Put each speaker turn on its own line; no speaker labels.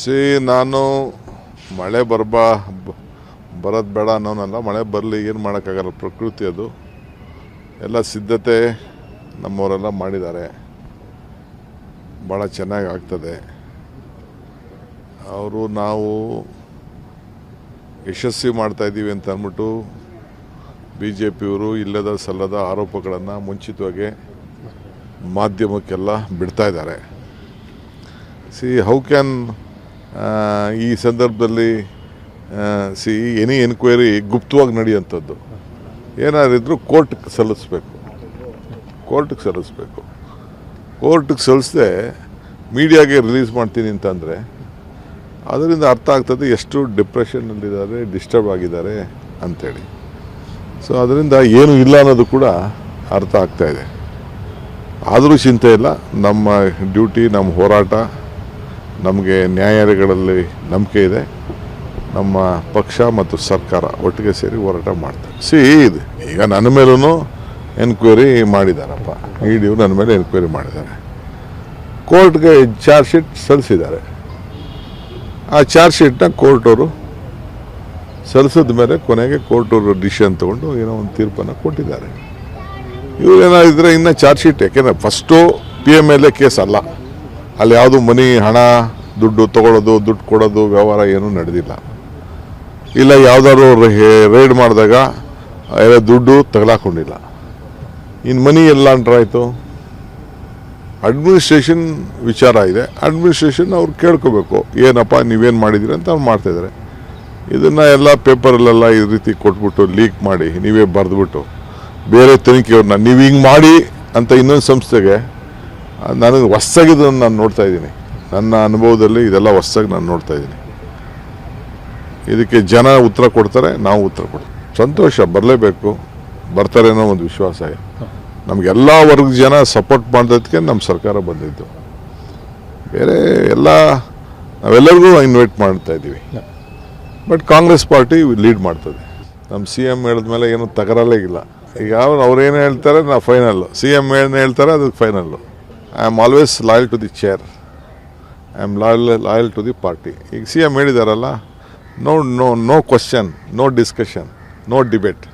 C, ನಾನು ಮಳೆ ಬರಬಾ ಬರೋದು ಬೇಡ ಅನ್ನೋನಲ್ಲ, ಮಳೆ ಬರಲಿ, ಏನು ಮಾಡೋಕ್ಕಾಗಲ್ಲ, ಪ್ರಕೃತಿ ಅದು. ಎಲ್ಲ ಸಿದ್ಧತೆ ನಮ್ಮವರೆಲ್ಲ ಮಾಡಿದ್ದಾರೆ. ಭಾಳ ಚೆನ್ನಾಗಿ ಆಗ್ತದೆ. ಅವರು ನಾವು ಯಶಸ್ವಿ ಮಾಡ್ತಾಯಿದ್ದೀವಿ ಅಂತ ಅಂದ್ಬಿಟ್ಟು ಬಿ ಜೆ ಪಿಯವರು ಇಲ್ಲದ ಸಲ್ಲದ ಆರೋಪಗಳನ್ನು ಮುಂಚಿತವಾಗಿ ಮಾಧ್ಯಮಕ್ಕೆಲ್ಲ ಬಿಡ್ತಾ ಇದ್ದಾರೆ. ಸಿ, ಹೌ ಕ್ಯಾನ್ ಈ ಸಂದರ್ಭದಲ್ಲಿ ಸಿ ಎನಿ ಎನ್ಕ್ವೈರಿ ಗುಪ್ತವಾಗಿ ನಡೆಯುವಂಥದ್ದು. ಏನಾರಿದ್ರು ಕೋರ್ಟ್ಗೆ ಸಲ್ಲಿಸ್ಬೇಕು. ಕೋರ್ಟ್ಗೆ ಸಲ್ಲಿಸ್ಬೇಕು. ಕೋರ್ಟ್ಗೆ ಸಲ್ಲಿಸದೆ ಮೀಡಿಯಾಗೆ ರಿಲೀಸ್ ಮಾಡ್ತೀನಿ ಅಂತಂದರೆ, ಅದರಿಂದ ಅರ್ಥ ಆಗ್ತದೆ ಎಷ್ಟು ಡಿಪ್ರೆಷನ್ನಲ್ಲಿದ್ದಾರೆ ಡಿಸ್ಟರ್ಬ್ ಆಗಿದ್ದಾರೆ ಅಂಥೇಳಿ ಸೊ ಅದರಿಂದ ಏನು ಇಲ್ಲ ಅನ್ನೋದು ಕೂಡ ಅರ್ಥ ಆಗ್ತಾ ಇದೆ. ಆದರೂ ಚಿಂತೆ ಇಲ್ಲ. ನಮ್ಮ ಡ್ಯೂಟಿ ನಮ್ಮ ಹೋರಾಟ ನಮಗೆ ನ್ಯಾಯಾಲಯಗಳಲ್ಲಿ ನಂಬಿಕೆ ಇದೆ. ನಮ್ಮ ಪಕ್ಷ ಮತ್ತು ಸರ್ಕಾರ ಒಟ್ಟಿಗೆ ಸೇರಿ ಹೋರಾಟ ಮಾಡ್ತಾರೆ. ಸಿ, ಇದು ಈಗ ನನ್ನ ಮೇಲೂ ಎನ್ಕ್ವೈರಿ ಮಾಡಿದ್ದಾರಪ್ಪ ಇ ಡಿ ನನ್ನ ಮೇಲೆ ಎನ್ಕ್ವೈರಿ ಮಾಡಿದ್ದಾರೆ. ಕೋರ್ಟ್ಗೆ ಚಾರ್ಜ್ ಶೀಟ್ ಸಲ್ಲಿಸಿದ್ದಾರೆ. ಆ ಚಾರ್ಜ್ ಶೀಟ್ನ ಕೋರ್ಟವರು ಸಲ್ಲಿಸಿದ ಮೇಲೆ ಕೊನೆಗೆ ಕೋರ್ಟವರು ಡಿಸಿಷನ್ ತಗೊಂಡು ಏನೋ ಒಂದು ತೀರ್ಪನ್ನು ಕೊಟ್ಟಿದ್ದಾರೆ. ಇವ್ರು ಏನಾದಿದ್ರೆ ಇನ್ನು ಚಾರ್ಜ್ ಶೀಟ್ ಯಾಕೆಂದರೆ first P M L A case ಅಲ್ಲ. ಅಲ್ಲಿ ಯಾವುದು ಮನಿ, ಹಣ, ದುಡ್ಡು ತಗೊಳ್ಳೋದು ದುಡ್ಡು ಕೊಡೋದು, ವ್ಯವಹಾರ ಏನೂ ನಡೆದಿಲ್ಲ. ಇಲ್ಲ, ಯಾವುದಾದ್ರು ರೈಡ್ ಮಾಡಿದಾಗ, ಎಲ್ಲ ದುಡ್ಡು ತಗಲಾಕೊಂಡಿಲ್ಲ. ಇನ್ನು ಮನಿ ಎಲ್ಲ ಅಂಟ್ರಾಯ್ತು. ಅಡ್ಮಿನಿಸ್ಟ್ರೇಷನ್ ವಿಚಾರ ಇದೆ. ಅಡ್ಮಿನಿಸ್ಟ್ರೇಷನ್ ಅವ್ರು ಕೇಳ್ಕೋಬೇಕು. ಏನಪ್ಪ, ನೀವೇನು ಮಾಡಿದ್ದೀರಿ ಅಂತ ಅವ್ರು ಮಾಡ್ತಾಯಿದ್ದಾರೆ ಇದನ್ನು ಎಲ್ಲ ಪೇಪರಲ್ಲೆಲ್ಲ ಈ ರೀತಿ ಕೊಟ್ಬಿಟ್ಟು ಲೀಕ್ ಮಾಡಿ, ನೀವೇ ಬರೆದ್ಬಿಟ್ಟು, ಬೇರೆ ತನಿಖೆಯವ್ರನ್ನ ನೀವು ಹಿಂಗೆ ಮಾಡಿ ಅಂತ ಇನ್ನೊಂದು ಸಂಸ್ಥೆಗೆ ನನಗೆ ಹೊಸ್ದಾಗಿದ್ದನ್ನು ನಾನು ನೋಡ್ತಾ ಇದ್ದೀನಿ. ನನ್ನ ಅನುಭವದಲ್ಲಿ ಇದೆಲ್ಲ ಹೊಸ್ದಾಗಿ ನಾನು ನೋಡ್ತಾ ಇದ್ದೀನಿ. ಇದಕ್ಕೆ ಜನ ಉತ್ತರ ಕೊಡ್ತಾರೆ, ನಾವು ಉತ್ತರ ಕೊಡ್ತೀವಿ. ಸಂತೋಷ ಬರಲೇಬೇಕು. ಬರ್ತಾರೆ ಅನ್ನೋ ಒಂದು ವಿಶ್ವಾಸ ಇದೆ. ನಮಗೆಲ್ಲ ವರ್ಗದ ಜನ ಸಪೋರ್ಟ್ ಮಾಡೋದಕ್ಕೆ ನಮ್ಮ ಸರ್ಕಾರ ಬಂದಿದ್ದು. ಬೇರೆ ಎಲ್ಲ, ನಾವೆಲ್ಲರಿಗೂ ಇನ್ವೈಟ್ ಮಾಡ್ತಾ ಇದ್ದೀವಿ. ಬಟ್ ಕಾಂಗ್ರೆಸ್ ಪಾರ್ಟಿ ಲೀಡ್ ಮಾಡ್ತದೆ. ನಮ್ಮ ಸಿ ಎಂ ಹೇಳಿದ್ಮೇಲೆ ಏನು ತಕರಲ್ಲೇ ಇಲ್ಲ. ಈಗ ಅವ್ರು ಏನು ಹೇಳ್ತಾರೆ? ನಾ ಫೈನಲ್ಲು ಸಿ ಎಂ ಏನು ಹೇಳ್ತಾರೆ, ಅದಕ್ಕೆ final I am always loyal to the chair I am loyal loyal to the party ಈಗ C M ಹೇಳಿದಾರಲ್ಲ no no no question no discussion no debate